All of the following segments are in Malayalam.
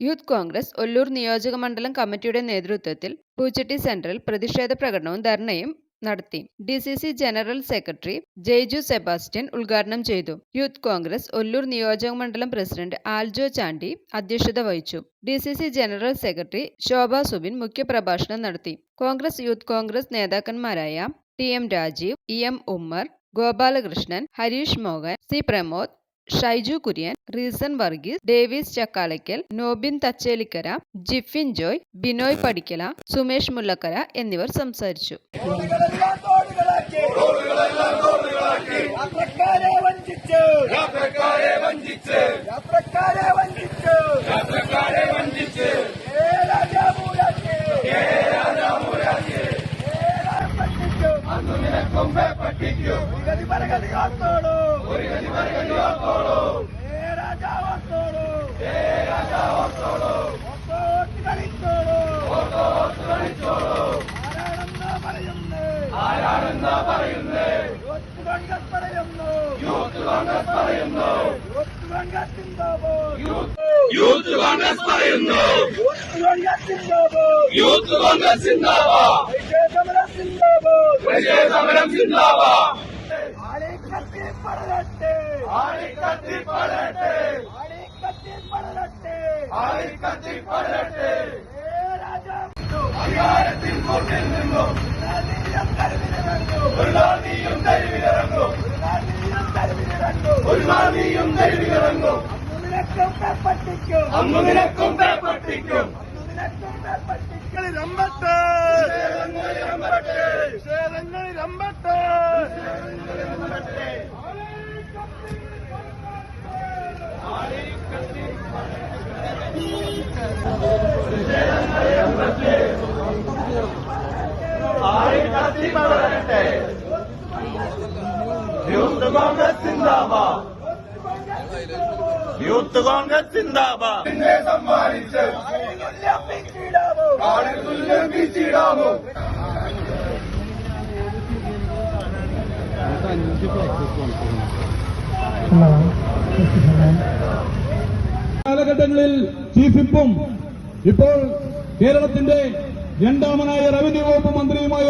യൂത്ത് കോൺഗ്രസ് ഒല്ലൂർ നിയോജക മണ്ഡലം കമ്മിറ്റിയുടെ നേതൃത്വത്തിൽ പൂച്ചട്ടി സെന്ററിൽ പ്രതിഷേധ പ്രകടനവും ധർണയും നടത്തി. D C C general secretary Jaiju Sebastian ഉദ്ഘാടനം ചെയ്തു. യൂത്ത് കോൺഗ്രസ് ഒല്ലൂർ നിയോജക മണ്ഡലം പ്രസിഡന്റ് ആൽജോ ചാണ്ടി അധ്യക്ഷത വഹിച്ചു. D C C general secretary Shobha Subin മുഖ്യപ്രഭാഷണം നടത്തി. Congress youth Congress നേതാക്കന്മാരായ T M Rajeev E M Ummer Gopalakrishnan Harish Mohan C Pramod Shaiju Kurian Reason Varghese Davis Chakkalakkal Nobin Thachelikkara Jifin Joy Binoy Padikkala Sumesh Mullakkara എന്നിവർ സംസാരിച്ചു. നിനക്കൊമ്പെ പറ്റിക്കും ആരാണെന്ന് പറയുന്നു യൂത്ത് കോൺഗ്രസ് പറയുന്നു. യൂത്ത് കോൺഗ്രസ് പറയുന്നു യൂത്ത് കോൺഗ്രസ് സിന്ദാബാദ് യൂത്ത് കോൺഗ്രസ് പറയുന്നു യൂത്ത് കോൺഗ്രസ് സിന്ദാബാദ് യൂത്ത് കോൺഗ്രസ് സിന്ദാബാദ് വിജയ സമരം സിന്ദാബാ ആളിക്കത്തി പടരട്ടെ ആളിക്കത്തി പടരട്ടെ ആളിക്കത്തി പടരട്ടെ ആളിക്കത്തി പടരട്ടെ. ഏ രാജാ അധികാരത്തിൽ മുന്നിൽ നിന്നും? ഒരു നാൾ നീയും തെരുവിലിറങ്ങും ഒരു നാൾ നീയും തെരുവിലിറങ്ങും അന്നു നിനക്കും പേപ്പട്ടിക്കും അന്നു നിനക്കും പേപ്പട്ടിക്കും ആളിക്കത്തി പടരട്ടെ യൂത്ത് കോൺഗ്രസ് സിന്ദാബാ യൂത്ത് കോൺഗ്രസ് സിന്ദാബാ എന്നെ സമ്മാനിച്ച് പിച്ചിടാവോ കാടിൽ തുല്യം വീശിടാമോ കാലഘട്ടങ്ങളിൽ ചീഫ് വിപ്പും ഇപ്പോൾ കേരളത്തിന്റെ രണ്ടാമനായ റവന്യൂ വകുപ്പ് മന്ത്രിയുമായ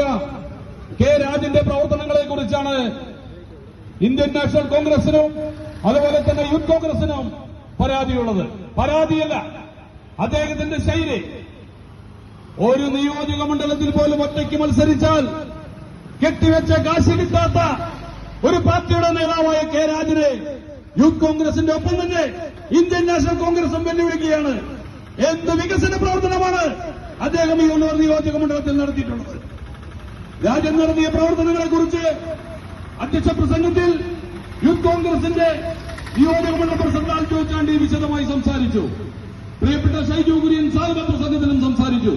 കെ രാജിന്റെ പ്രവർത്തനങ്ങളെ കുറിച്ചാണ് ഇന്ത്യൻ നാഷണൽ കോൺഗ്രസിനും അതുപോലെ തന്നെ യൂത്ത് കോൺഗ്രസിനും പരാതിയുള്ളത്. പരാതിയല്ല അദ്ദേഹത്തിന്റെ ശൈലി. ഒരു നിയോജക മണ്ഡലത്തിൽ പോലും ഒറ്റയ്ക്ക് മത്സരിച്ചാൽ കെട്ടിവെച്ച കാശ് കിട്ടാത്ത ഒരു പാർട്ടിയുടെ നേതാവായ കെ രാജനെ യൂത്ത് കോൺഗ്രസിന്റെ ഒപ്പം തന്നെ ഇന്ത്യൻ നാഷണൽ കോൺഗ്രസും വെല്ലുവിളിക്കുകയാണ്. എന്ത് വികസന പ്രവർത്തനമാണ് അദ്ദേഹം ഈ ഉള്ളൂർ നിയോജക മണ്ഡലത്തിൽ നടത്തിയിട്ടുള്ളത്? രാജ്യം നടത്തിയ പ്രവർത്തനങ്ങളെ കുറിച്ച് അധ്യക്ഷ പ്രസംഗത്തിൽ യൂത്ത് കോൺഗ്രസിന്റെ നിയോജക മണ്ഡല പ്രസിഡന്റ് ചോദിച്ചാണ്ടി ചാണ്ടി വിശദമായി സംസാരിച്ചു. പ്രിയപ്പെട്ട ഷൈജു കുര്യൻ സ്വാഗത പ്രസംഗത്തിലും സംസാരിച്ചു.